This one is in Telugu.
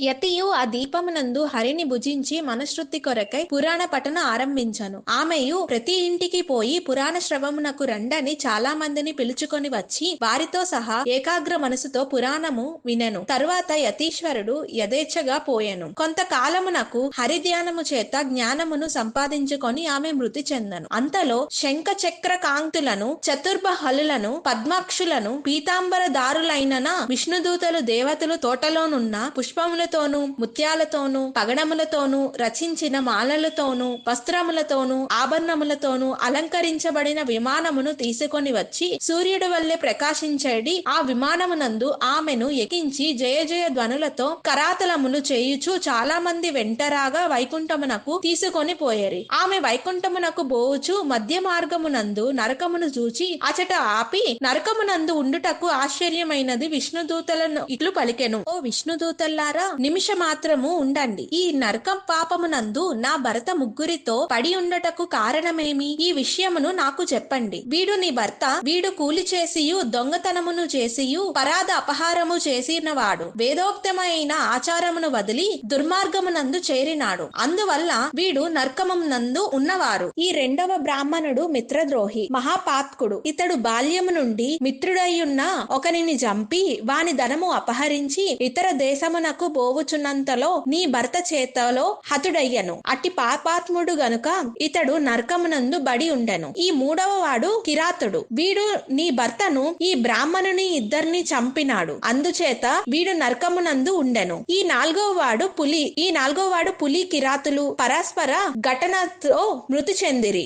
యతియు ఆ దీపమునందు హరిని భుజించి మనశ్రుతి కొరకై పురాణ పఠన ఆరంభించను. ఆమెయు ప్రతి ఇంటికి పోయి పురాణ శ్రవమునకు రండని చాలా మందిని పిలుచుకొని వచ్చి వారితో సహా ఏకాగ్ర మనసుతో పురాణము వినెను. తరువాత యతీశ్వరుడు యథేచ్ఛగా పోయెను. కొంతకాలమునకు హరి ధ్యానము చేత జ్ఞానమును సంపాదించుకొని ఆమె మృతి చెందను. అంతలో శంఖ చక్ర కాంతులను చతుర్బహలులను పద్మాక్షులను పీతాంబర దారులైన విష్ణుదూతలు దేవతలు తోటలోనున్న పుష్పములు పుష్పములతోనూ ముత్యాలతోనూ పగడములతోనూ రచించిన మాలలతోనూ వస్త్రములతోనూ ఆభరణములతోనూ అలంకరించబడిన విమానమును తీసుకొని వచ్చి సూర్యుడు వల్లే ప్రకాశించేడి ఆ విమానమునందు ఆమెను ఎక్కించి జయ జయ ధ్వనులతో కరాతలములు చేయుచు చాలా మంది వెంటరాగా వైకుంఠమునకు తీసుకొని పోయేరి. ఆమె వైకుంఠమునకు బోవుచు మధ్య మార్గమునందు నరకమును చూచి అచట ఆపి నరకమునందు ఉండుటకు ఆశ్చర్యమైనది విష్ణుదూతలను ఇట్లు పలికెను. ఓ విష్ణుదూతల్లారా నిమిష మాత్రము ఉండండి. ఈ నరకం పాపమునందు నా భర్త ముగ్గురితో పడి ఉండటకు కారణమేమి? ఈ విషయమును నాకు చెప్పండి. వీడు నీ భర్త వీడు కూలి చేసియు దొంగతనమును చేసియు పరాధ అపహారము చేసినవాడు. వేదోక్తమైన ఆచారమును వదిలి దుర్మార్గమునందు చేరినాడు. అందువల్ల వీడు నర్కమునందు ఉన్నవారు. ఈ రెండవ బ్రాహ్మణుడు మిత్రద్రోహి మహాపాత్కుడు. ఇతడు బాల్యము నుండి మిత్రుడయ్యున్న ఒకనిని చంపి వాని ధనము అపహరించి ఇతర దేశమునకు పోవుచున్నంతలో నీ భర్త చేతలో హతుడయ్యను. అట్టి పాపాత్ముడు గనుక ఇతడు నరకమునందు బడి ఉండెను. ఈ మూడవ వాడు కిరాతుడు. వీడు నీ భర్తను ఈ బ్రాహ్మణుని ఇద్దరిని చంపినాడు. అందుచేత వీడు నరకమునందు ఉండెను. ఈ నాలుగవ వాడు పులి ఈ నాలుగో వాడు పులి కిరాతులు పరస్పర ఘటనతో మృతి చెందిరి.